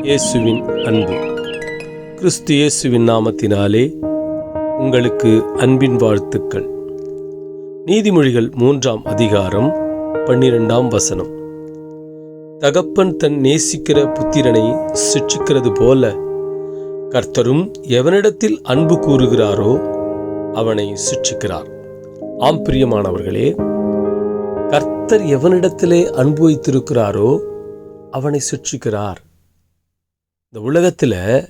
இயேசுவின் அன்பு. கிறிஸ்து இயேசுவின் நாமத்தினாலே உங்களுக்கு அன்பின் வாழ்த்துக்கள். நீதிமொழிகள் மூன்றாம் அதிகாரம் பன்னிரெண்டாம் வசனம். தகப்பன் தன் நேசிக்கிற புத்திரனை சிட்சிக்கிறது போல கர்த்தரும் எவனிடத்தில் அன்பு கூறுகிறாரோ அவனை சிட்சிக்கிறார். ஆம் பிரியமானவர்களே கர்த்தர் எவனிடத்திலே அன்பு வைத்திருக்கிறாரோ அவனை சிட்சிக்கிறார். இந்த உலகத்தில்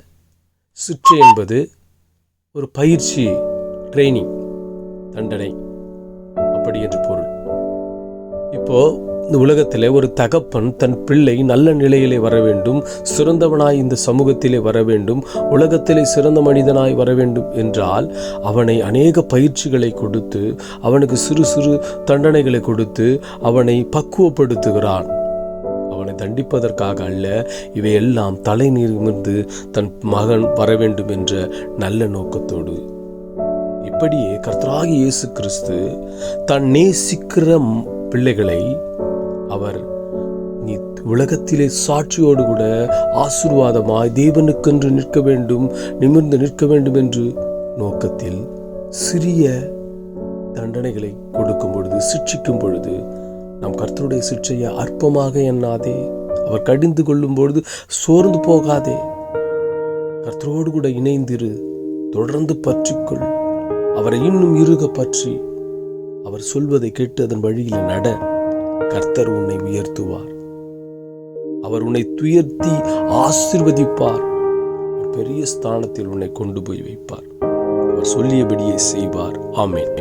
சிற்றை என்பது ஒரு பயிற்சி ட்ரைனிங் தண்டனை. அப்படி என்று பொருள். இப்போ இந்த உலகத்தில் ஒரு தகப்பன் தன் பிள்ளை நல்ல நிலையிலே வர வேண்டும் சிறந்தவனாய் இந்த சமூகத்திலே வர வேண்டும் உலகத்திலே சிறந்த மனிதனாய் வர வேண்டும் என்றால் அவனை அநேக பயிற்சிகளை கொடுத்து அவனுக்கு சிறு சிறு தண்டனைகளை கொடுத்து அவனை பக்குவப்படுத்துகிறான். அவனை தண்டிப்பதற்காக அல்ல இவையெல்லாம் தலை நிமிர்ந்து தன் மகன் வர வேண்டும் என்ற நல்ல நோக்கத்தோடு. இப்படியே கர்த்தராகி இயேசு கிறிஸ்து தான் நேசிக்கிற பிள்ளைகளை அவர் நீ உலகத்திலே சாட்சியோடு கூட ஆசீர்வாதமாய் தேவனுக்கென்று நிற்க வேண்டும் நிமிர்ந்து நிற்க வேண்டும் என்று நோக்கத்தில் சிறிய தண்டனைகளை கொடுக்கும் பொழுது சிக்ஷிக்கும் பொழுது நம் கர்த்தருடைய சிற்றையை அற்பமாக எண்ணாதே. அவர் கடிந்து கொள்ளும் பொழுது சோர்ந்து போகாதே. கர்த்தரோடு கூட இணைந்திரு தொடர்ந்து பற்றிக்கொள். அவரை இன்னும் இறுக பற்றி. அவர் சொல்வதை கேட்டு அதன் வழியில் நட. கர்த்தர் உன்னை உயர்த்துவார். அவர் உன்னை துயர்த்தி ஆசிர்வதிப்பார். ஒரு பெரிய ஸ்தானத்தில் உன்னை கொண்டு போய் வைப்பார். அவர் சொல்லியபடியே செய்வார். ஆமேன்.